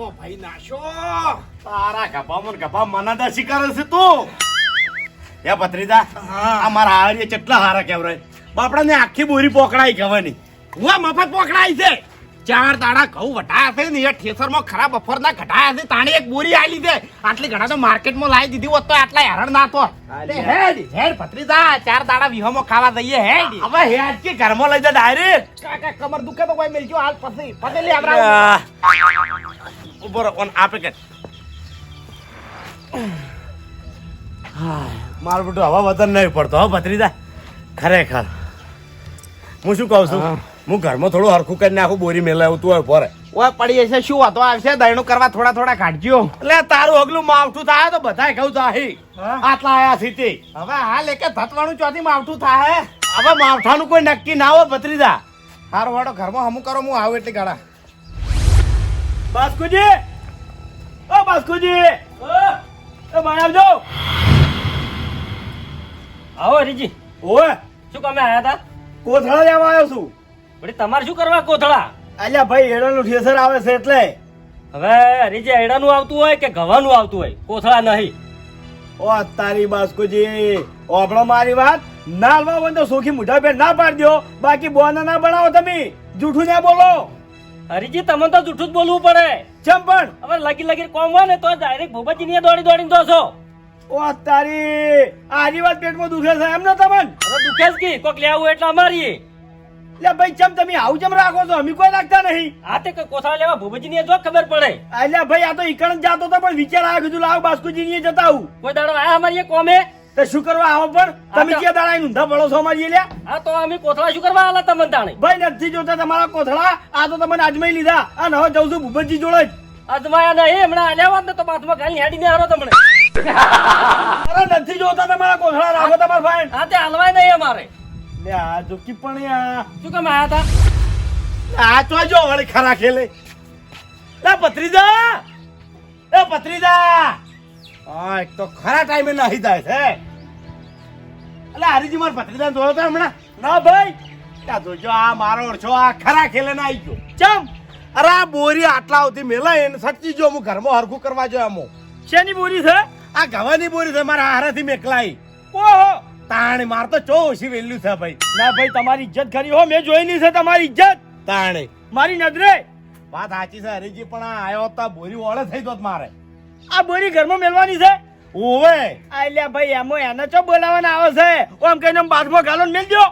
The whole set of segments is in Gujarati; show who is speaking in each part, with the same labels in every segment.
Speaker 1: કો ભાઈ નાશો.
Speaker 2: તારા ગભા મને ગભા મને શિકાર છે તું. એ ભત્રીજા આ મારા હારીએ કેટલા હારા કેવરાય બાપડાને આખી બોરી પોકડાઈ કહેવાની
Speaker 1: હું મફત પોકડાઈ છે. ચાર દાડા ઘઉં વટાયા છે ને એ ઠેસરમાં ખરાબ બફરના ઘટાયા છે તાણે એક બોરી આલી છે. આટલી ઘણા તો માર્કેટમાં લાવી દીધી હોત તો આટલા હેરણ ના તો હેડ હેડ ભત્રીજા ચાર દાડા વિહોમાં ખાવા દઈએ હેડ.
Speaker 2: હવે હેડ કે ઘરમાં લઈ જા ડાયરેક્ટ.
Speaker 1: કાકા કમર દુખે તો કોઈ મિલજો હાલ પછી. પટેલી આપડા
Speaker 2: ઊભો રહો ઓન આપે કે? મારું બેટું હવા વતન નહીં પડતો હો ભત્રીજા. ખરેખર. હું શું કહું છું?
Speaker 1: હું.
Speaker 2: ઘરમાં થોડું હરખું કરીને આખું બોરી મેલાવું તું હોય પોરે.
Speaker 1: ઓય પડી જશે શું વાતો આવશે? દહીણું કરવા થોડા થોડા કાઢજો.
Speaker 2: એટલે તારું અગલું માવઠું થાય તો બધાય કહું
Speaker 1: તાહી.
Speaker 2: આટલા આયા સીટી
Speaker 1: હવે હાલ એકે ધતવાણું ચોથી માવઠું થાય.
Speaker 2: હવે માવઠાનું કોઈ નક્કી ના હોય ભત્રીજા.
Speaker 1: હારો વાડો ઘરમાં હમું કરો હું આવું એટલે ગાડા
Speaker 2: બાસ્કુજી! ઓ બાસ્કુજી! એ મારા આવજો!
Speaker 3: આવો હરીજી.
Speaker 2: ઓય
Speaker 3: શું કામે આયા હતા
Speaker 2: કોથળા લેવા આવ્યો છું.
Speaker 3: વળી તમારે શું કરવા કોથળા?
Speaker 2: અલ્યા ભાઈ એડાનું ઠેસર આવે છે એટલે.
Speaker 3: હવે હરીજી એડાનું આવતું હોય કે ગવાનું આવતું હોય? કોથળા નહીં.
Speaker 2: ઓ તારી બાસ્કુજી ઓભળો મારી વાત. ના હલવા હોય તો સોખી મુઠા પેટ ના પાડી દો બાકી બોના ના બનાવો તમે. જૂઠું ના બોલો.
Speaker 3: હરીજી તમને તો જૂઠું જ બોલવું પડે.
Speaker 2: ચમ પણ?
Speaker 3: હવે લગી લગી કોમ હોય ને તો ડાયરેક્ટ ભોપાજી ની દોડી દોડીને તો છો.
Speaker 2: ઓ તારી આજી વાત પેટમાં દુખે છે એમ ને તમને?
Speaker 3: હવે દુખે જ કી કોક લેવું એટલે અમારી
Speaker 2: એટલે ભાઈ ચમ તમે આવું ચમ રાખો છો? અમે કોઈ રાખતા નહીં.
Speaker 3: આ તે કોથળા લેવા ભોપાજી ની જો ખબર પડે.
Speaker 2: એટલે ભાઈ આ તો ઈકણ જાતો તો પણ વિચાર આવ્યો કીધું લાવ બાસ્કુજી ની જતા આવું.
Speaker 3: કોઈ દાડો આયા અમારી કોમે?
Speaker 2: તો શું કરવા આવો પણ? તમે ક્યાં દાડા ઊંધા પડો છો અમારી લ્યા
Speaker 3: હા તો અમે કોથળા શું કરવા આલા તમને તાણે
Speaker 2: ભાઈ નથી જોતા તમારા કોથળા? આ તો તમને આજમાઈ લીધા. અને હવે જઉં છું ભૂપતજી જોડે જ.
Speaker 3: અજમાયા નહીં હમણાં આલ્યા હોત ને તો બાથમાં ગાલી હેડીને હારો તમને.
Speaker 2: અરે નથી જોતા તમારા કોથળા? રાખો તમારા ભાઈ
Speaker 3: હા તે હાલવાય નહીં અમારે.
Speaker 2: લે આ જોકી પણ આ
Speaker 3: શું કામ આયા હતા?
Speaker 2: આ તો જો વળી ખરા ખેલે. લે પત્રીજા એ પત્રીજા આ એક તો ખરા ટાઈમે નાહી જાય છે. એટલે હરીજી મારા પત્રીજા જોયો તો હમણાં? ના ભાઈ. ત્યાં જોજો આ મારો ઓળછો આ ખરા ખેલે ના આવી ગયો. ચમ અરે આ બોરી આટલા સુધી મેલા એને સચ્ચી જો હું ઘરમાં હરખું કરવા જો અમો શેની બોરી છે? આ ગવાની બોરી છે મારા હારાથી મેકલાઈ. ઓહો. તાણે માર તો ચો ઓછી વેલ્યુ છે ભાઈ. ના ભાઈ તમારી ઇજ્જત ખરી. હો મેં જોયેલી છે તમારી ઇજ્જત. તાણે. મારી નજરે. વાત સાચી છે હરીજી પણ આ આયો તો બોરી ઓળે થઈ દોત મારે. આ બોરી ઘરમાં મેલવાની છે? ઓવે. આલ્યા ભાઈ એમો એને ચો બોલાવાના આવે છે? ઓમ કહીને બાથમાં ગાલો ને મેલજો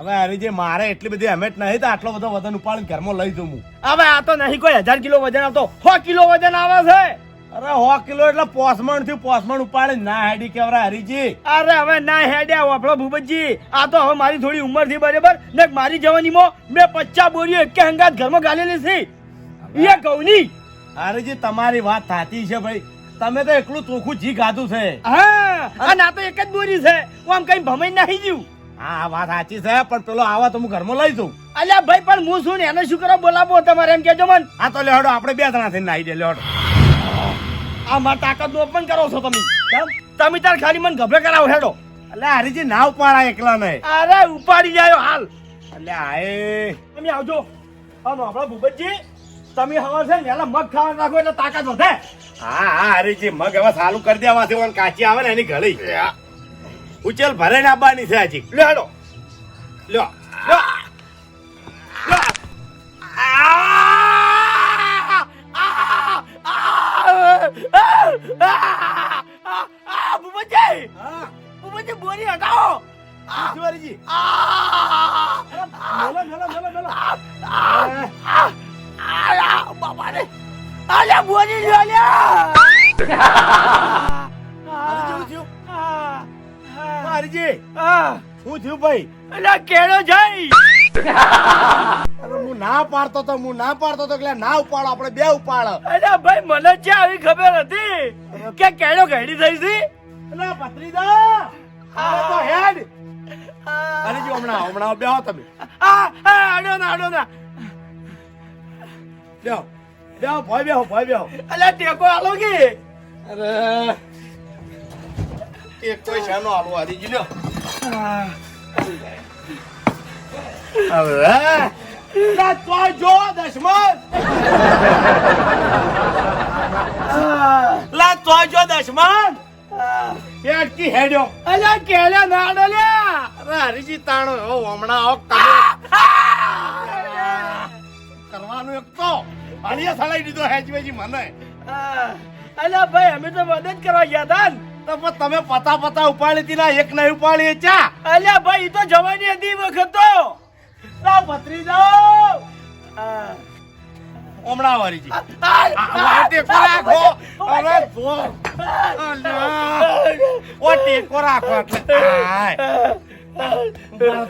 Speaker 2: હવે હરીજી મારે એટલી બધી હેમેટ નહીં તો આટલો બધો વજન ઉપાડીને ઘરમાં લઈ જઉં હું. હવે આ તો નહીં કોઈ હજાર કિલો વજન આવતો. સો કિલો વજન આવે છે? અરે સો કિલો એટલે પોસમણથી પોસમણ ઉપાડે ના હેડી કેવરા હરીજી. અરે હવે ના હેડ્યા વાપડો ભૂપતજી. આ તો હવે મારી થોડી ઉંમરથી બરાબર. ને મારી જવાનીમાં મેં પચ્ચા બોરીઓ એક હંગાત ઘરમાં ગાલેલી છે. એ કહું ની હરીજી તમારી વાત સાચી છે ભાઈ તમે તો એકલું ચોખ્ખું જી ગાધું છે. હા અને આ તો એક જ બોરી છે. હું આમ કઈ ભમાઈ નાખી ગયું? હા વાત સાચી છે પણ પેલો આવા તો હું ઘરમાં લઈ જઉં. અલ્યા ભાઈ પણ હું શું ને એને શું કરો? બોલાવો તમારે એમ કેજો મન. હા તો લેડો આપણે બે જણા થઈને નાહી દે લેડો આ માર તાકાતનું ઓપન કરો છો તમે. તમે તાર ખાલી મને ગભરે કરાવો હેડો. એટલે હરીજી ના ઉપાડા એકલા નહીં અરે ઉપાડી જાયો હાલ. એટલે આએ તમે આવજો. હા આપણા ભૂપતજી તમે હવે છે ને એલા મગ ખાવા નાખો એટલે તાકાત વધે. હા હા હરીજી મગ હવે સારું કરી દેવાથી ઓન કાચી આવે ને એની ગળી ઉચેલ ભરે ને આવવાની છે હજી. લ્યો લ્યો. ના પાડતો તો એટલે ના ઉપાડો આપણે બે ઉપાડો. અરે ભાઈ મને છે આવી ખબર હતી? કે કેડો ઘડી થઈ હતી? એટલે પત્રીદા આ તો હેડ. અરે જો હમણાં હમણાં બેહો તમે. આ આડો ના આડો ના. બેહો બેહો ભાઈ બેહો ભાઈ બેહો. અલ્યા ટેકો આલો કે? અરે ટેકો કોઈ શાનો આલો આરી લ્યો. હવે
Speaker 4: તોય જો દશમન લે તોય જો દશમન એ અટકી હેડ્યો?
Speaker 1: અલ્યા કેલે નાડો લ્યા!
Speaker 4: અરે હરીજી તાણો હો હમણાં તમે કરવાનું એક તો. અલિયા સળાઈ દીધો હેજવેજી મને.
Speaker 1: અલ્યા ભાઈ અમે તો મદદ કરવા ગયા હતા.
Speaker 4: તો તમે પતા પતા ઉપાડી હતી ના એક નહીં ઉપાડી ચા.
Speaker 1: અલ્યા ભાઈ તો જવાની હતી વખત તો.
Speaker 4: ના પથરી જાઓ હમણાં વારીજી આ ટેકો રાખો. અરે જો. ઓ ટેકો રાખો એટલે આય.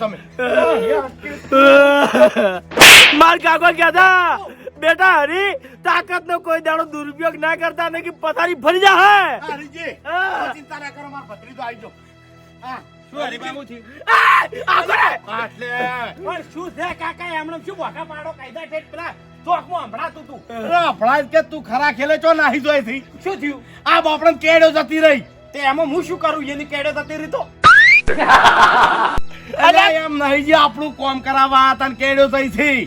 Speaker 4: તમે.
Speaker 1: માર કાકો કહેતા બેટા હરી તાકાત નો કોઈ દાડો દુરુપયોગ ના કરતા ને કે પથારી ફરી જા હે.
Speaker 4: હરીજી ચિંતા ના કરો મારો ભત્રીજો આવી જો હા.
Speaker 1: શું હરીબાબુ આગળ
Speaker 4: આટલે.
Speaker 1: પણ શું છે કાકા? એમણે શું બોકા પાડો? કાયદા ઠેઠ પેલા ચોકમાં હંભળાતું તું.
Speaker 4: હમણાં કે તું ખરા ખેલે ચો નાહી જોઈ થી.
Speaker 1: શું થયું?
Speaker 4: આ બાપડે કેડો જતી રહી.
Speaker 1: તે એમાં હું શું કરું? એની કેડો થતી રહી તો?
Speaker 4: અરે એમ નહીં જે આપણું કોમ કરાવવા હતા ને કેડો થઈ થી.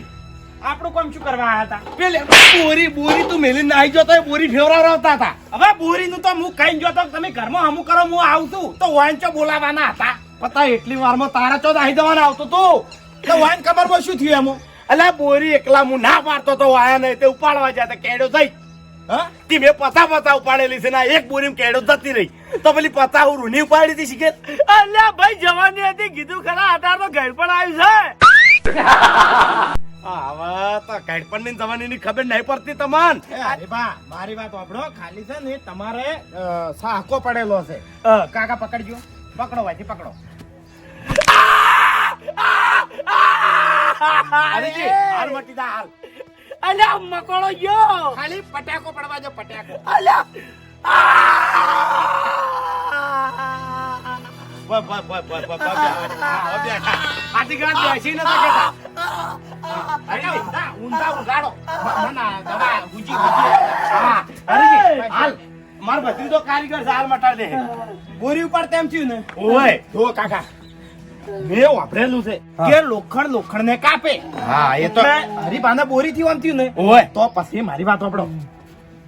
Speaker 1: આપણું કામ શું કરવા આવ્યા હતા
Speaker 4: પેલે બોરી બોરી તું મેલી નાહી જતો બોરી ફેવરાવતા હતા.
Speaker 1: હવે બોરીનું તો હું કઈ ગયો તો તમે ઘરમાં અમુક કરો, હું આવું છું. તો વાંચો બોલાવાના હતા.
Speaker 4: પતા એટલી વારમાં તારા ચો આવી જવાના આવતો તું.
Speaker 1: તો વાન ખબરમાં શું થયું એમાં?
Speaker 4: અલ્યા બોરી એકલા હું ના પાડતો તો વાયા નહીં, તે ઉપાડવા જતા કેડો થઈ તી મેં પતા પતા ઉપાડેલી છે ના એક બોરી કેડો જતી રહી. તો પેલી પતા હું રૂની ઉપાડી હતી શીખે
Speaker 1: અલ્યા, ભાઈ જવાની હતી. કીધું ખરા અઢાર તો ઘર પણ આવ્યું છે.
Speaker 4: હવે તો કાઢપણની જવાની ની ખબર નહીં પડતી તમન
Speaker 1: અરે બા મારી વાત સાંભળો ખાલી છે ને તમારે સાહકો પડેલો છે કાકા પકડજો પકડો વાજી પકડો
Speaker 4: હરીજી હાલ મટી જા હાલ
Speaker 1: અલ્યા મકોડો ગયો
Speaker 4: ખાલી પટાકો પડવા જો પટાકો
Speaker 1: અલ્યા
Speaker 4: બસ બસ.
Speaker 1: અરે ઊંધા ઊંધા ઉગાડો મને દવા ગુજી ગુજી
Speaker 4: હરીજી, હાલ માર ભત્રીજો કારીગર છે, હાલ દે
Speaker 1: બોરી ઉપર તેમ થયું ને
Speaker 4: ઓય
Speaker 1: જો કાકા
Speaker 4: મેં વાપરેલું છે
Speaker 1: કે લોખંડ લોખંડ ને કાપે
Speaker 4: હા એ તો
Speaker 1: હરીબાને બોરી થી આમ થયું ને
Speaker 4: ઓય.
Speaker 1: તો પછી મારી વાત સાંભળો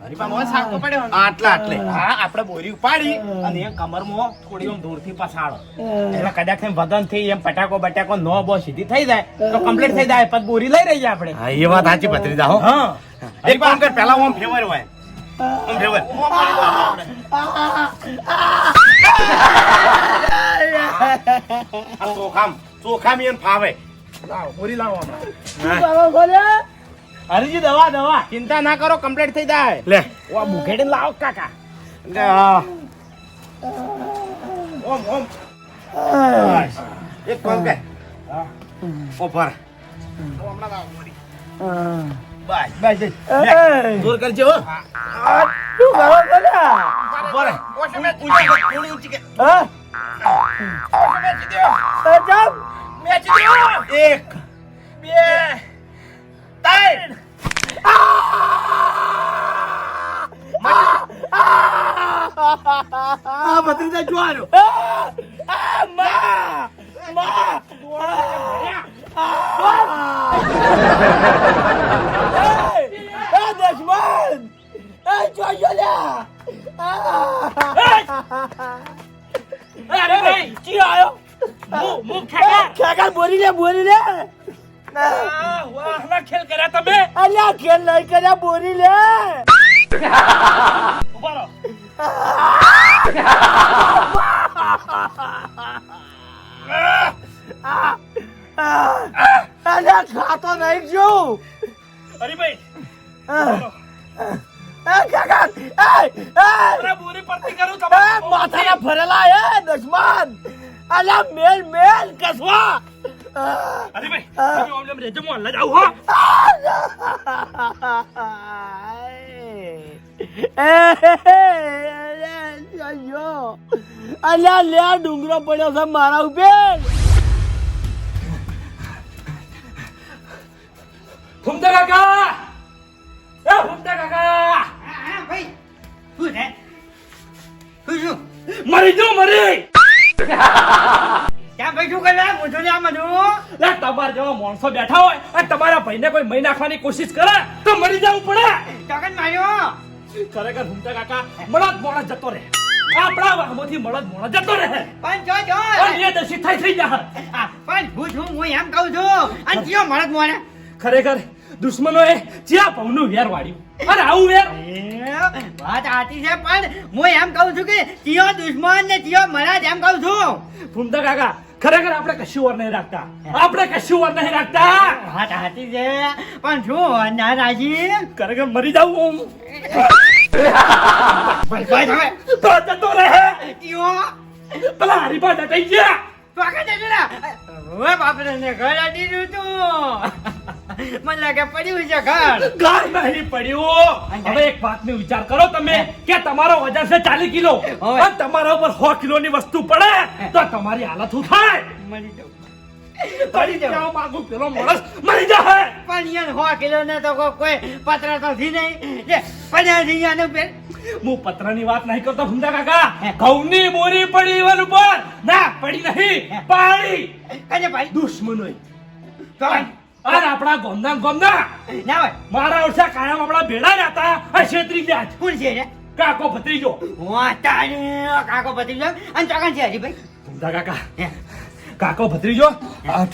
Speaker 4: આટલા આટલે.
Speaker 1: હા આપણે બોરી ઉપાડી અને એ કમરમાં થોડી આમ દૂરથી પછાડો. એટલે કદાચ એમ વગનથી એમ પટાકો બટાકો નો બો સીધી થઈ જાય તો કમ્પ્લીટ થઈ જાય પછી બોરી લઈ રહી આપણે.
Speaker 4: હા એ વાત સાચી ભત્રીજા હો.
Speaker 1: હા.
Speaker 4: એક કામ કર પેલા ઓમ ફેવર હોય. ઓમ ફેવર ચોખામ ચોખામ એમ ફાવે.
Speaker 1: લાવો બોરી લાવો હમણાં. હરીજી દવા દવા. ચિંતા ના કરો કમ્પ્લીટ થઈ જાય.
Speaker 4: લે.
Speaker 1: ઓ મુખેડીને લાવો કાકા? ઓમ ઓમ.
Speaker 4: એક કામ ઓ પર
Speaker 1: હમણાં લાવ મોડી
Speaker 4: બસ બસ જોર કરજે હો.
Speaker 1: મેચ.
Speaker 4: એક
Speaker 1: બે Time! Ah, Ah! Ah! Ah!
Speaker 2: Ah, ah, Ah! Ah! Ah,
Speaker 1: ah, ah, ah, ah, ah, ah,
Speaker 2: ah, ah, નહીં
Speaker 1: હો
Speaker 2: અલ્યા લે ડુંગરો પડ્યો છે મારા ઉપર
Speaker 1: ફૂમતા કાકા એ ફૂમતા કાકા મરી જો મરી.
Speaker 2: ક્યાં ભાઈ શું કરે? મોટો ને આ બધું.
Speaker 1: લે
Speaker 5: જેવા માણસો બેઠા હોય અને તમારા ભાઈને કોઈ મહી નાખવાની કોશિશ કરે તો મરી જવું પડે.
Speaker 6: ચોકન માર્યો.
Speaker 5: ખરેખર ભૂમતા કાકા મળદ મોણસ જતો રહે. આપણા વાહમાંથી મળદ મોણસ જતો રહે.
Speaker 6: પણ જો જો.
Speaker 5: એ દશી થઈ થઈ
Speaker 6: આ, પણ હું હું એમ કહું છું. અને કયો મળદ મોને
Speaker 5: ખરેખર દુશ્મનોએ જ્યાં પવનું વેર વાળ્યું. અરે આવું વેર?
Speaker 6: વાત સાચી છે પણ હું એમ કહું છું કે કયો દુશ્મન ને કયો મહારાજ એમ કહું છું.
Speaker 5: ફૂમતા કાકા ખરેખર આપણે કશું વાર નહીં રાખતા. આપણે કશું વાર નહીં રાખતા.
Speaker 6: વાત સાચી છે પણ શું ના રાજી?
Speaker 5: ખરેખર મરી જાવું
Speaker 6: ભાઈ ભાઈ તમે
Speaker 5: તો જતો રહે.
Speaker 6: કયો?
Speaker 5: પેલા હરીફા ડટાઈ ગયા.
Speaker 6: ચોકન જજો ને. હવે બાપરે ને ઘર રહ્યું તું. મને લાગે પડ્યું છે ઘર.
Speaker 5: ઘર નહીં પડ્યું. હવે એક વાતનો વિચાર કરો તમે કે તમારો વજન છે ચાલીસ કિલો. અને તમારા ઉપર સો કિલોની વસ્તુ પડે તો તમારી હાલત શું થાય?
Speaker 6: મળી જાઉં.
Speaker 5: પડી જાવ માંગુ પેલો માણસ મરી જાય
Speaker 6: પણ યાર સો કિલો ને તો કોઈ પત્ર તો થી નહીં. પડ્યા થી યાનું
Speaker 5: હું પત્રની વાત નહીં કરતો ભૂમતા કાકા. ઘઉંની બોરી પડી ઉપર. ના પડી નહીં પાડી
Speaker 6: કજે ભાઈ
Speaker 5: દુશ્મનોએ અને આપણા ગોમના ગોમના.
Speaker 6: ના હોય.
Speaker 5: મારા ઓછા કાયમ આપણા ભેડા રહેતા આ છેતરી છે.
Speaker 6: કોણ છે
Speaker 5: કાકો ભત્રીજો.
Speaker 6: વાતાને કાકો ભત્રીજો. અને ચોકન છે હરીભાઈ
Speaker 5: ભૂમતા કાકા. કાકો ભત્રીજો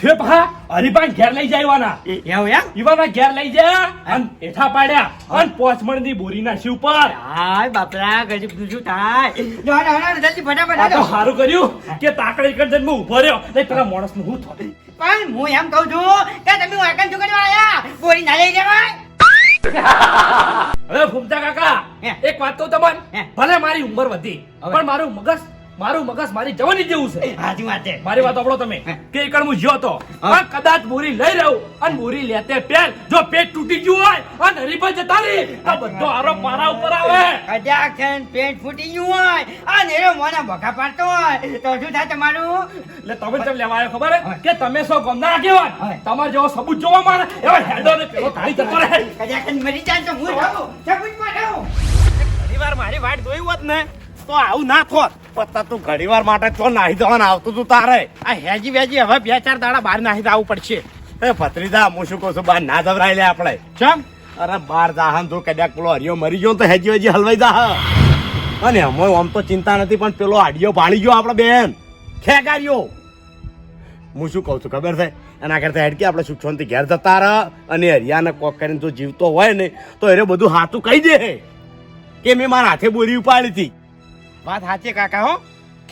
Speaker 5: થે પા હરીભાઈ ઘેર લઈ જાયવાના
Speaker 6: એવું એમ?
Speaker 5: ઈવાના ઘેર લઈ જા અને એઠા પાડ્યા. અને પોચમણની બોરી શિવ પર
Speaker 6: હાય બાપરા ગજબનું શું થાય. જો હાલો જલ્દી ફટાફટ
Speaker 5: તો સારું કર્યું કે તાકડી કરી જઈને ઊભો રહ્યો. નહીં પેલા માણસનું હું થયું
Speaker 6: પણ હું એમ કહું છું કે તમે વાકન શું કરવા આયા બોરી ના લઈ જવાય
Speaker 5: હવે ફૂમતા કાકા એક વાત કહું તમને. ભલે મારી ઉંમર વધી. પણ મારું મગજ મારું મગજ મારી જવાની જેવું છે.
Speaker 6: હાજી વાત છે.
Speaker 5: મારી વાત આપણો તમે. કે એકડ હું જ્યો તો. પણ કદાચ બોરી લઈ રહ્યો અને બોરી લેતે પેલ જો પેટ તૂટી ગયું હોય અને હરીફા જતા રહી તો બધો આરોપ મારા ઉપર આવે.
Speaker 6: કદાચ પેટ ફૂટી ગયું હોય અને એ મને ભગા પાડતો હોય તો શું થાય તમારું?
Speaker 5: એટલે તમે ચમ લેવા આવ્યો ખબર હે? કે તમે સો ગમના આગેવાન. તમારે જેવો સબૂત જોવા મારે એવો હેડો ને પેલો ધારી જતો રહે.
Speaker 6: કદાચ મરી જાય તો હું રહું સબૂતમાં રહું
Speaker 4: ઘણીવાર મારી વાટ જોઈ હોત ને તો આવું ના થોત. પત્તા તું ઘણીવાર માટે તો નાહી જવાનું આવતું તું તારે. આ હેજી વેજી હવે બે ચાર દાડા બહાર નાહી જવું પડશે. એ ભત્રીજા, હું શું કહું છું, બહાર ના જવરાય લે આપણે. ચમ? અરે બહાર જાહન તો કદાચ પેલો હરિયો મરી ગયો તો હેજી વેજી હલવાઈ જાહ. અને એમાં આમ તો ચિંતા નથી, પણ પેલો હાડિયો ભાળી ગયો આપણે બેન. ખેગાર્યો હું શું કહું છું, ખબર છે? એના કરતા હેડ કે આપણે સુખ ઘેર જતા રહ. અને હરિયાને કોક કરીને જો જીવતો હોય ને, તો એને બધું હાથું કહી દે. કે મેં મારા હાથે બોરી ઉપાડી હતી.
Speaker 1: વાત સાચી કાકા હો.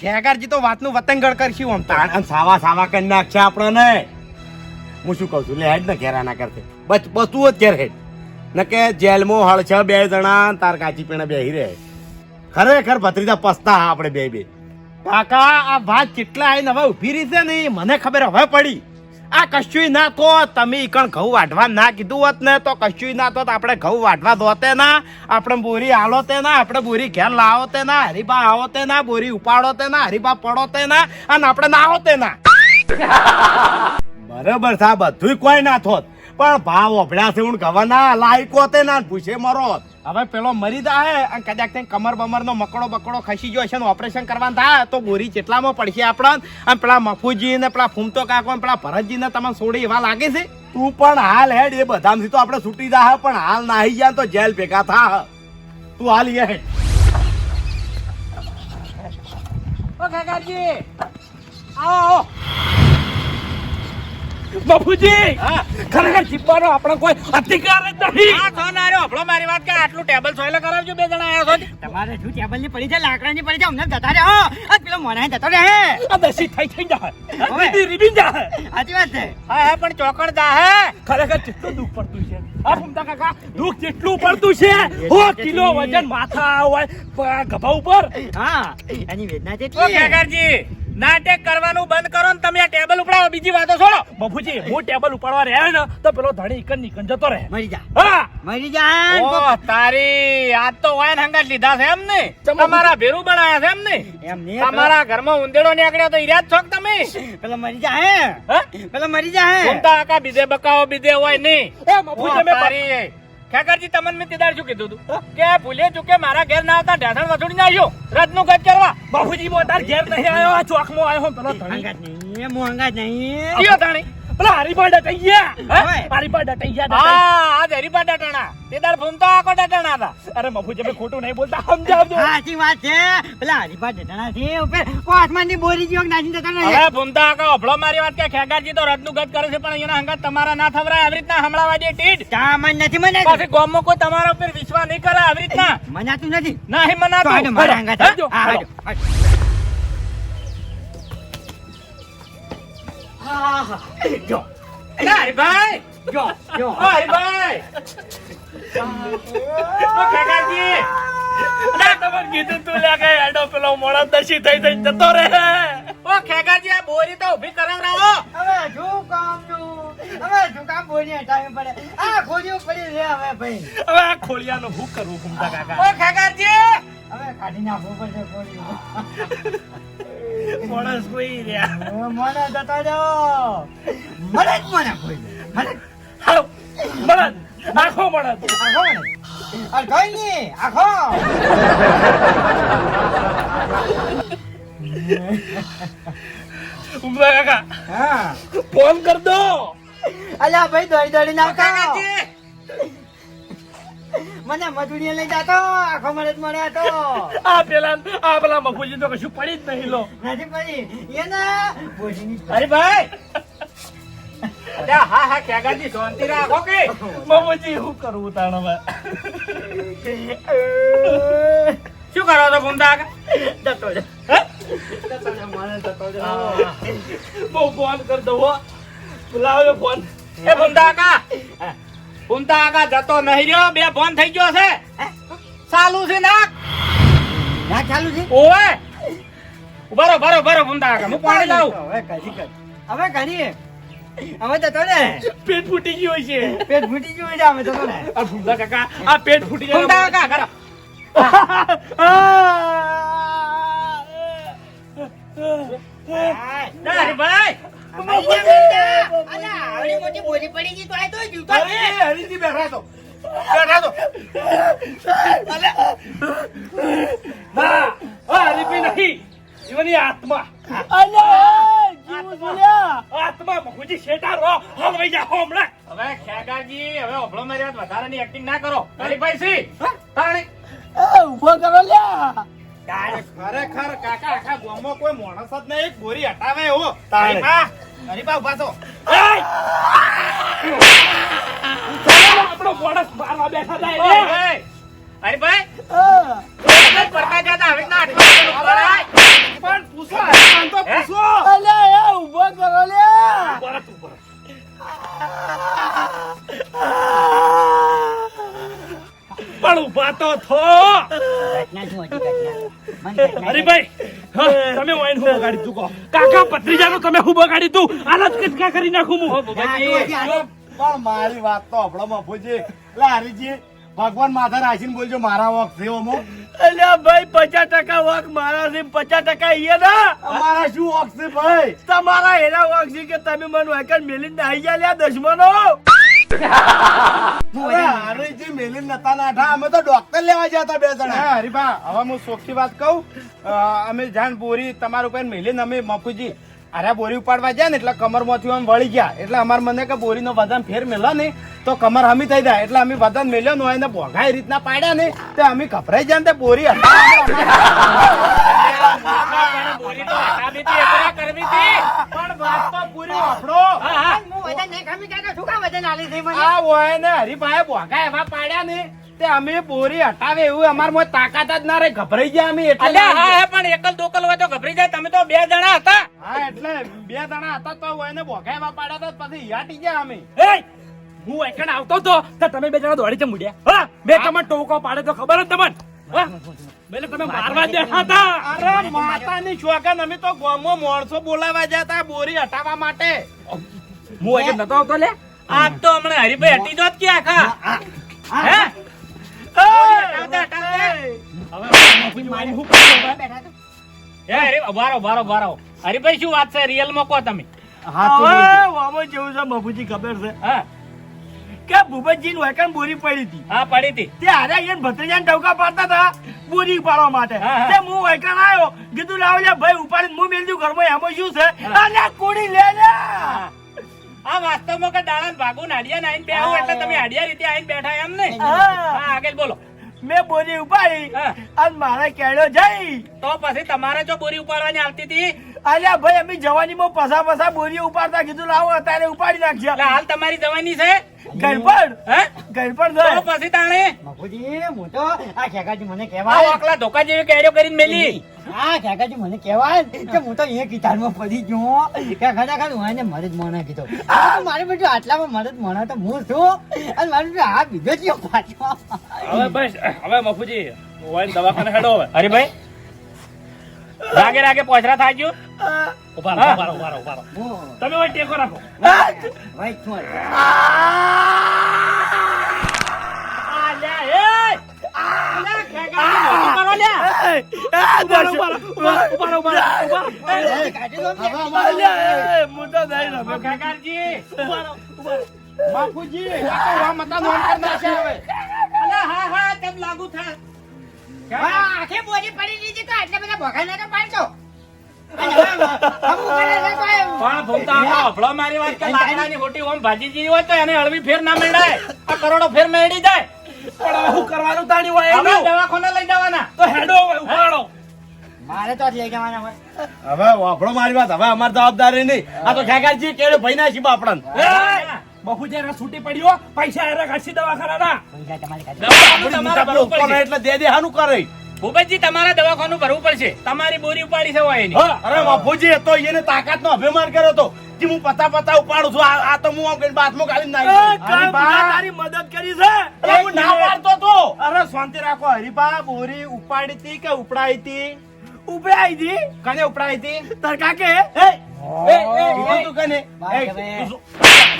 Speaker 1: ખેગારજી તો વાતનું વતંગડ કરશું આમ
Speaker 4: તાણ સાવા સાવા કરી નાખશે આપણને. હું શું કહું છું? લે હેડ ને ઘેર આના કરતે બસ બતું જ ઘેર હેડ. ને કે જેલમાં હળછ બે જણા તાર કાચી પીણે બેહી રહે. ખરેખર ભત્રીજા પસ્તા આપણે બે બે.
Speaker 1: કાકા, આ વાત કેટલા આવીને હવે ઊભી રહી છે ને મને ખબર હવે પડી. આ કશુંય ના તો તમે ઈકણ ઘઉં વાઢવા ના કીધું હોત ને તો કશુંય ના તો આપણે ઘઉં વાઢવા દોતે ના આપણે બોરી હાલો તે ના આપણે બોરી ઘેર લાવો તે ના હરીબા આવો તે ના બોરી ઉપાડો તે ના હરીબા પડો તે ના અને આપણે ના આવો તે ના.
Speaker 4: બરાબર આ બધું કોઈ ના થોત. પણ ભાવ ઓભળ્યા છે હું ગવાના લાયકો તે ના પૂછે મરો.
Speaker 1: હવે પેલો મરી જાય અને કદાચ તે કમર બમર નો મકડો બકડો ખસી ગયો છે ને ઓપરેશન કરવાનું થાય, તો બોરી ચેટલામાં પડશે આપણને અને પેલા મફુજી ને પેલા ફૂમતો કાકો ને પેલા ભરતજી ને તમને છોડી એવા લાગે છે?
Speaker 4: તું પણ હાલ હેડ, એ બધામાંથી તો આપણે છૂટી જા પણ હાલ નાહી જાય તો જેલ ભેગા થા. તું હાલ યે હેડ.
Speaker 1: ઓ કાકાજી આવો.
Speaker 5: બાપુજી! ખરેખર જીવવાનો આપણો કોઈ અધિકાર જ નથી
Speaker 1: આ સોનારો આપણો મારી વાત કે આટલું ટેબલ સોયલે કરાવજો બે જણા આયા છો.
Speaker 6: તમારે શું ટેબલની પડી છે? લાકડા ની પડી છે? અમને જતા રહે. હો. આ પેલો મોના જતો રહે.
Speaker 5: આ બેસી થઈ થઈ જા.
Speaker 6: હવે.
Speaker 5: રીબીન જા.
Speaker 6: સાચી વાત છે.
Speaker 1: હા હા પણ ચોકડ દા હે.
Speaker 5: ખરેખર કેટલું દુઃખ પડતું છે. આ ફુમતા કાકા દુઃખ કેટલું પડતું છે. હો કિલો વજન માથા હોય ગભા ઉપર.
Speaker 6: હા એની વેદના
Speaker 1: છે.
Speaker 6: કેટલી
Speaker 1: કાકાજી નાટક કરવાનું બંધ કરો ને તમે આ ટેબલ ઉપડાવો. બીજી વાતો છોડો.
Speaker 5: બફુજી હું ટેબલ ઉપાડવા રહ્યા ને તો પેલો ધણી ઇકન નીકન જતો રહે.
Speaker 6: મરી જા.
Speaker 5: હા.
Speaker 6: મરી જા
Speaker 1: ઓ તારી આજ તો વાયન હંગાટ લીધા છે એમ ને. તમારા ભેરું બનાયા છે એમ ને.
Speaker 6: એમ નહીં
Speaker 1: તમારા ઘરમાં ઉંદેડો નીકળ્યો તો ઈરાજ છો તમે?
Speaker 6: પેલો મરી જા હે.
Speaker 1: હે?
Speaker 6: પેલો મરી જા હે.
Speaker 1: ઘૂમતા આકા બીજે બકાવો બીજે હોય નહીં.
Speaker 5: એ બફુજી મે
Speaker 1: તારી ખેકરજી તમને મેં તેદાર શું કીધું તું? કે ભૂલે ચૂકે મારા ઘેર ના આવતા ઢેસણ વસૂડી ના આવ્યો. રથનું ગત કરવા.
Speaker 5: બાપુજી મોટાર ઘેર નહીં આવ્યો આ ચોકમાં આવ્યો હું પેલો ધણી.
Speaker 6: હંગાત નહીં નહીં.
Speaker 1: કયો તાણી
Speaker 5: પેલા હરીફા ડટાઈ ગયા? હરીફા ડટાઈ ગયા
Speaker 7: હા આજ હરીફા ડટાણા તે દાડ ફૂમતો આખો ડટાણા હતા.
Speaker 5: અરે મફુ જે ખોટું નહીં બોલતા સમજાવજો.
Speaker 6: સાચી વાત છે. પેલા હરીફા ડટાણા છે. ઉપર આસમાનની બોરી જેવો નાચી નહીં અરે
Speaker 7: ફોન તો આખો અભળો મારી વાત કે ખેગારજી તો રથનું ગત કરે છે પણ એના હંગા તમારા ના થવરાય આવી રીતના હમણાં દે ટીટ
Speaker 6: જ નથી મને
Speaker 7: પાછી ગામમાં કોઈ તમારા ઉપર વિશ્વાસ નહીં કરે આવી રીતના.
Speaker 6: મનાતું નથી.
Speaker 7: નહીં
Speaker 6: તો
Speaker 7: મનાતું
Speaker 6: મારા હંગાત
Speaker 5: હાલો,
Speaker 6: હા. જો. જો. જો
Speaker 7: ઓ
Speaker 5: કીધું તું કે એડો પેલો દશી થઈ થઈ જતો રહે.
Speaker 7: ઓ આ બોરી તો ઊભી કરાવરાવો
Speaker 6: હવે શું કામનું હવે શું કામ બોલી હટાવી પડે? આ ખોલ્યું પડી રે હવે ભાઈ.
Speaker 5: હવે આ ખોળિયાનું શું કરવું ઘૂમતા કાકા?
Speaker 7: ઓ ખેગારજી
Speaker 6: હવે કાઢી નાખવું પડશે ખોલ્યું
Speaker 5: માણસ કોઈ રહ્યા.
Speaker 6: મને જતો રહ્યો મને જ મને ખોલ્યું મને.
Speaker 5: હાલો. મળદ નાખો મળદ
Speaker 6: આખો મને અરે કઈ નહીં. આખો.
Speaker 5: ઘૂમતા કાકા
Speaker 6: હા.
Speaker 5: ફોન કર દો.
Speaker 6: અલ્યા ભાઈ દોડી દોડી નાખો મને મજૂરી લઈ જતો આખો મને જ મળ્યા તો.
Speaker 5: આ પેલા આ પેલા મગુજી તો કશું પડી જ નહીં લો.
Speaker 6: નથી પડી. એને બોલીની
Speaker 7: અરે ભાઈ! હા હા ખેગારજી શાંતિ રાખો કે.
Speaker 5: મફુજી શું કરવું તાણ હવે?
Speaker 7: શું કરો છો આગળ
Speaker 6: જતો
Speaker 5: બહુ ફોન કર દો હો. લાવજો ફોન.
Speaker 7: એ ફૂમતા કાકા ફૂમતા આગા જતો નહીં રહ્યો. બે ફોન થઈ ગયો છે. ચાલુ છે નાક?
Speaker 6: ના ચાલુ છે?
Speaker 7: ઓવે. બરો બરો બરો ફૂમતા આગા હું પાણી લાવું.
Speaker 6: હવે કરી કર હવે કરી ને
Speaker 5: પેટ ફૂટી ગયું છે.
Speaker 6: પેટ ફૂટી ગયું છે
Speaker 5: આ ફૂમતા કાકા આ પેટ ફૂટી
Speaker 7: ફૂમતા
Speaker 5: જાય
Speaker 7: કાકા કરો
Speaker 6: આવડી મોટી તો આ તો
Speaker 4: અરે, હરીજી બેઠા
Speaker 5: આત્મા આત્મા મફુજી શેઠા રહો હલવાઈ જા હમણાં
Speaker 7: હવે ખેગાજી હવે ઓભળો મારી વધારાની એક્ટિંગ ના કરો હરીભાઈ સી તાણી
Speaker 1: ખરેખર કાકા આખા ગામમાં કોઈ માણસ જ નહીં બોરી હટાવે એવો
Speaker 4: તાણે.
Speaker 1: હરીફા હરીફા ઊભા થો
Speaker 5: આપણો માણસ મારવા બેઠા હતા
Speaker 7: ઓય,
Speaker 5: એને.
Speaker 7: ઓય. હરીભાઈ તમે જ પડતા જતા હવે ના અઠવાડિયે પડાય.
Speaker 1: પણ પૂછો હરીફાને તો
Speaker 5: બરાબર. પણ ઊભા તો થો. હરીભાઈ તમે વાઈન હું બગાડી તું કાકા ભત્રીજાનું તમે હું બગાડી તું આના જ કરી નાખું હું?
Speaker 4: પણ મારી વાત તો આપણો મફુજી એટલે હરીજી ભગવાન માથા રાખીને બોલજો મારા વખ છે ઓમો.
Speaker 5: અલ્યા ભાઈ પચાસ ટકા વાક મારા છે પચાસ ટકા ઈ ના.
Speaker 4: અમારા શું વખ છે ભાઈ?
Speaker 5: તમારા એના વખત છે કે તમે મને વાકર મેલી નાઈ ગયા લ્યા દશમનો
Speaker 4: હરીજી મેલી નતા નાઠા અમે તો ડોક્ટર લેવા જતા હતા બે જણા.
Speaker 1: હા હરીભા હવે હું સોખી વાત કહું. અમે જાણ બોરી તમારું ઉપર મેલીને અમે મફુજી. અરે બોરી ઉપાડવા જાય ને એટલે કમરમાંથી આમ વળી ગયા એટલે અમાર મને કે બોરીનો વજન ફેર મેલો ને તો કમર હમી થઈ જાય એટલે અમે વજન મેલ્યો ને હોય ને ભોગાઈ રીતના પાડ્યા ને તો અમે ગભરાઈ જાય ને બોરી હટાવવા
Speaker 7: પણ બોરી તો હટાવી હતી, એકરા કરવી હતી.
Speaker 1: પણ વાત તો પૂરી વાપરો
Speaker 7: હા, હા.
Speaker 6: હું વજન નહીં ખમી કાઢો શું કામ વજન આલી છે મને
Speaker 1: આ હોય ને હરીભાઈ ભોગા એવા પાડ્યા ને તે અમે બોરી હટાવે એવું અમાર મોય તાકાત જ ના રહી ગભરાઈ ગયા અમે એટલે
Speaker 7: હા, હા, પણ એકલ દોકલ હોય તો ગભરી જાય. તમે તો બે જણા હતા.
Speaker 1: હા એટલે બે જણા હતા તો હોય ને પાડ્યા તો પછી યાટી ગયા અમે.
Speaker 5: એય! હું એકણ આવતો તો તો તમે બે જણા દોડી ચમ મુડ્યા હા બે તમને ટોકો પાડે તો ખબર જ તમને. હા બેલે તમે મારવા જ બેઠા હતા
Speaker 1: અરે માતાની શોખન અમે તો ગોમો માણસો બોલાવા જતા બોરી હટાવવા માટે.
Speaker 5: હું એકણ નતો આવતો લે.
Speaker 7: આજ તો હમણાં હરીભાઈ હટી જોત કે આખા. હે?
Speaker 5: ભૂપતજી નું એકણ બોરી પડી હતી
Speaker 7: હા પડી હતી
Speaker 5: તે હારે અહીંયા ભત્રીજાને ટવકા પાડતા હતા બોરી પાડવા માટે. તે હું વૈકણ આવ્યો કીધું લાવ લે ભાઈ ઉપાડી હું મેલ ઘરમાં એમાં શું છે અને કુડી લે લે
Speaker 7: આ વાસ્તવમાં કે દાડા ભાગું નાડિયા નાઈન બે બેહું એટલે તમે હાડિયા રીતે આઈને બેઠા એમ ને
Speaker 4: હા.
Speaker 7: આગળ બોલો.
Speaker 4: મેં બોરી ઉપાડી. અને મારા કેળો જઈ.
Speaker 7: તો પછી તમારે જો બોરી ઉપાડવાની આવતી હતી?
Speaker 4: અલ્યા ભાઈ અમે જવાનીમાં પસા પસા બોરી ઉપાડતા કીધું લાવો અત્યારે ઉપાડી નાખજો.
Speaker 7: હાલ તમારી જવાની છે?
Speaker 4: ગરપણ
Speaker 7: હે?
Speaker 4: ગરપણ
Speaker 7: તો પછી તાણે?
Speaker 6: બાપુજી હું તો આ ખેગાજી મને
Speaker 7: આ
Speaker 6: કહેવાય
Speaker 7: ઓકલા ધોકા જેવી કેડ્યો કરીને મેલી.
Speaker 6: આ ખેગાજી મને કહેવાય કે હું તો એ ગીતારમાં પડી ગયો. કે ખરેખર હું એને મરદ મોણા કીધો. આ મારે બેટું આટલામાં મરદ મોણા તો હું છું. અને મારે બેટું આ બીજો કયો પાછો.
Speaker 5: હવે બસ હવે મફુજી હું દવાખાને હેડો હવે.
Speaker 7: અરે ભાઈ રાગે રાગે પોચરા
Speaker 5: ઊભા રહો, ઊભા રહો, ઊભા રહો, ઊભા રહો. તમે હોય ટેકો રાખો.
Speaker 6: વાઈટ છું
Speaker 1: બાપુજી મતા હવે.
Speaker 7: હા હા તેમ લાગુ થા.
Speaker 6: હા, આખી બોરી પડી લીધી તો આટલા બધા ભોગા નતા પાડતો અને હવે અમુક કરે છે તો એમ.
Speaker 7: પણ ભૂમતા આખો મારી વાત કે લાકડાની હોટી ઓમ ભાજી હોય તો એને હળવી ફેર ના મેળાય. આ કરોડો ફેર મેળી જાય.
Speaker 5: પણ હવે શું કરવાનું તાણી હોય
Speaker 7: હવે દવાખાને લઈ જવાના.
Speaker 5: તો હેડો ઉપાડો.
Speaker 6: મારે તો લઈ જવાના હોય.
Speaker 4: હવે વાપરો મારી વાત હવે અમારી જવાબદારી નહીં. આ તો ખેગાજી કેળે ભાઈ ના શીબા આપણને
Speaker 5: એ! મફુજી છૂટી પડ્યો પૈસા એને કાશી દવાખાના
Speaker 4: એટલે દે દે હાનું કરે.
Speaker 7: ભૂપતજી તમારા દવાખાનું ભરવું પડશે. તમારી બોરી ઉપાડી છે હોય
Speaker 4: અરે બાપુજી તો એને તાકાત નો અભિમાન કર્યો તો કે હું પતા પતા ઉપાડું છું. આ તો હું આમ કઈ બાથમાં ગાલી નાખી તારી મદદ કરી છે. અરે હું ના પાડતો તો.
Speaker 1: અરે શાંતિ રાખો હરીબા બોરી ઉપાડી હતી કે ઉપડાઈ હતી?
Speaker 4: ઉપડાઈ દી
Speaker 1: કને ઉપડાઈ હતી
Speaker 4: તાર કાકે? એ એ એ
Speaker 1: તું કને?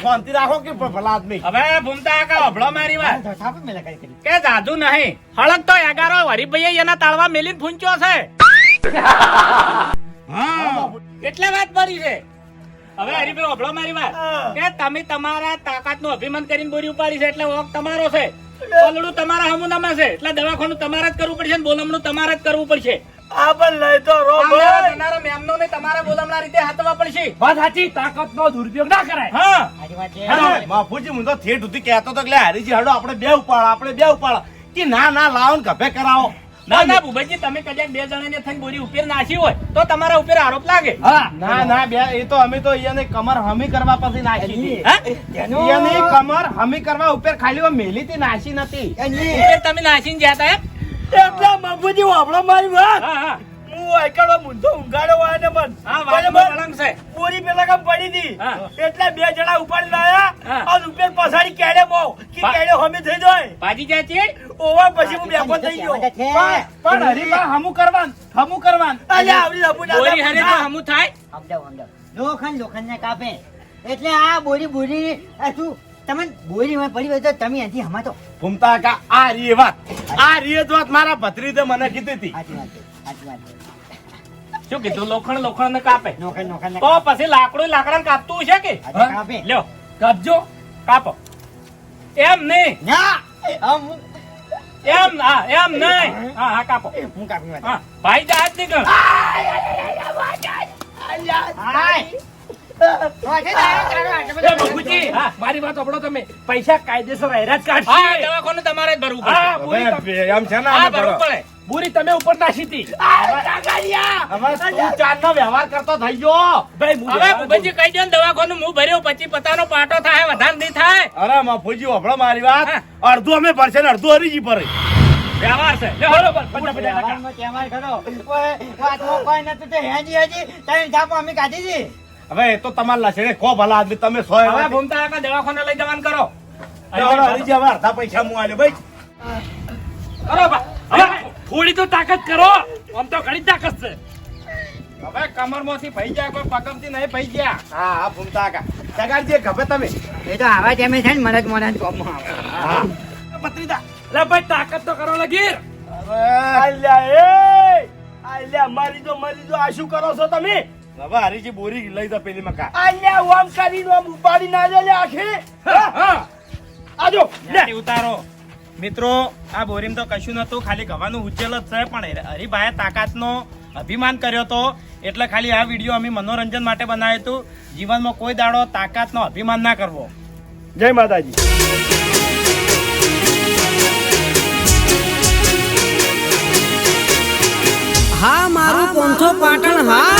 Speaker 4: શાંતિ રાખો કે ભલા આદમી
Speaker 7: હવે ભૂમતા આખા અભળો મારી વાત.
Speaker 6: તો થાપે મેલા કરી કરી.
Speaker 7: કે જાદુ નહીં. હળક તો એગારો હરીભાઈએ એના તાળવા મેલીને ફૂંચ્યો છે. હા. એટલે વાત પડી છે. હવે હરીભાઈ અભળો મારી વાત. કે તમે તમારા તાકાતનું અભિમાન કરીને બોરી ઉપાડી છે એટલે વોક તમારો છે. પલડું તમારા હમુનામાં છે. એટલે દવાખાનું તમારે જ કરવું પડશે ને બોલમણું તમારે જ કરવું પડશે.
Speaker 4: આ પણ લઈ તો રો ભાઈ.
Speaker 7: જનારા મેમનો ને તમારા બોલમણા રીતે હાથવા પડશે.
Speaker 5: વાત સાચી તાકાતનો દુરુપયોગ ના કરાય.
Speaker 7: હા.
Speaker 6: સાચી વાત છે.
Speaker 4: અરે, હું. તો ઠેઠ સુધી કહેતો તો કે હરીજી હડો આપણે બે ઉપાડ આપણે બે ઉપાડ. કે ના ના લાવો ને ગભે કરાવો.
Speaker 7: ના ના ભૂપતજી તમે કદાચ બે જણાને થઈને બોરી ઉપર નાખી હોય તો તમારા ઉપર આરોપ લાગે.
Speaker 5: હા.
Speaker 1: ના ના બે એ તો અમે તો એને કમર હમી કરવા પછી નાખી હતી.
Speaker 7: હા?
Speaker 6: તેનું-
Speaker 1: એની કમર હમી કરવા ઉપર ખાલી મેલી થી નાસી નથી.
Speaker 7: તમે નાસીને જ્યાં તા એમ?
Speaker 4: એટલે બાપુજી વાપરો મારી વાત.
Speaker 7: હા હા.
Speaker 4: હું આઈકડો મુંધો ઊંઘાડો હોય ને
Speaker 7: મન છે.
Speaker 4: પૂરી પેલા કામ પડી હતી. એટલે બે જણા ઉપાડી લાયા. અને ઉપર પછાડી કેડે બહુ. કે કેડે હમી થઈ જાય.
Speaker 7: ભાજી જાય છે?
Speaker 4: ઓવા પછી હું બેફો થઈ ગયો.
Speaker 1: પણ હરીબા હમું કરવાન હમુ કરવાન.
Speaker 4: અલે આવડી લપુ
Speaker 7: બોરી હરે તો હમું થાય?
Speaker 6: સમજાવો, સમજાવો. લોખંડ ને કાપે. એટલે આ બોરી બોરી આ શું? તમને બોરી માં પડી હોય તો તમે અહીંથી હમાતો.
Speaker 4: ઘૂમતા કા આ રીએ વાત આ રીએ જ વાત મારા ભત્રીજે મને કીધી હતી
Speaker 6: સાચી વાત સાચી વાત
Speaker 7: શું કીધું લોખંડ લોખંડ ને કાપે તો પછી લાકડું લાકડા કાપતું છે કે લ્યો
Speaker 5: કાપજો
Speaker 7: કાપો એમ નહીં એમ હા એમ નહીં હા હા કાપો
Speaker 6: હું કાપી
Speaker 7: ભાઈ જાય જ નીકળ
Speaker 6: તારો, તારો.
Speaker 5: મારી વાત સાંભળો તમે. પૈસા કાયદેસર હેરા કાઢશે
Speaker 7: દવાખાનું તમારે જ ભરવું
Speaker 5: હા,
Speaker 7: પડશે
Speaker 5: બોરી તમે-
Speaker 4: હવે એમ છે ને
Speaker 7: ભરવું પડે.
Speaker 5: બોરી તમે ઉપર નાસી હતી.
Speaker 1: ચાંદનો વ્યવહાર કરતો થઈ ગયો.
Speaker 5: હું
Speaker 7: હવે ભૂપતજી કહી દો દવાખાનું હું ભર્યો પછી પતાનો પાટો થાય વધારે નહીં થાય.
Speaker 4: અરે માફુજી વાપરો મારી વાત. અડધું અમે ભરશે ને અડધું હરીજી ભરે.
Speaker 7: વ્યવહાર છે.
Speaker 5: બરોબર.
Speaker 6: વ્યવહારમાં કરો. વાતમાં કોઈ હેજી હેજી જાપો અમે કાઢી હતી.
Speaker 4: હવે એ તો તમારા લસણે કો ભલા આદમી તમે સો
Speaker 7: હવે ભૂમતા કાકા દવાખાને લઈ જવાનું કરો.
Speaker 4: હરીજી હવે અડધા પૈસા હું આલ્યો ભાઈ
Speaker 7: કરો
Speaker 5: થોડી તો તાકાત કરો. આમ તો ઘણી તાકાત છે.
Speaker 1: હવે કમરમાંથી ભઈ ગયા કોઈ પગમથી નહીં ભઈ ગયા.
Speaker 4: હા હા ભૂમતા કા સગાડજી ગભે તમે.
Speaker 6: એ તો આવા ટાઈમે છે ને મને મને કોમ કોમમાં આવે.
Speaker 4: હા.
Speaker 1: પત્રીદા
Speaker 5: લે ભાઈ તાકાત તો કરો લગીર.
Speaker 4: અલ્યા એ! આલ્યા મારી જો મારી જો આ શું કરો છો તમે? હવે હરીજી બોરી લઈ જા પેલી મકા. અલ્યા ઓમ કરી ઓમ ઉપાડી ના લે આખી. આજો લે.
Speaker 1: ઉતારો. મિત્રો આ બોરીમ તો કશું નતું ખાલી ગવાનું ઉજ્જેલ જ છે પણ હરિભાઈએ તાકાતનો અભિમાન કર્યો તો. એટલે ખાલી આ વીડિયો અમે મનોરંજન માટે બનાવ્યું હતું. જીવનમાં કોઈ દાડો તાકાત નો અભિમાન ના કરવો.
Speaker 4: જય માતાજી. હા મારું પોંથો પાટણ હા.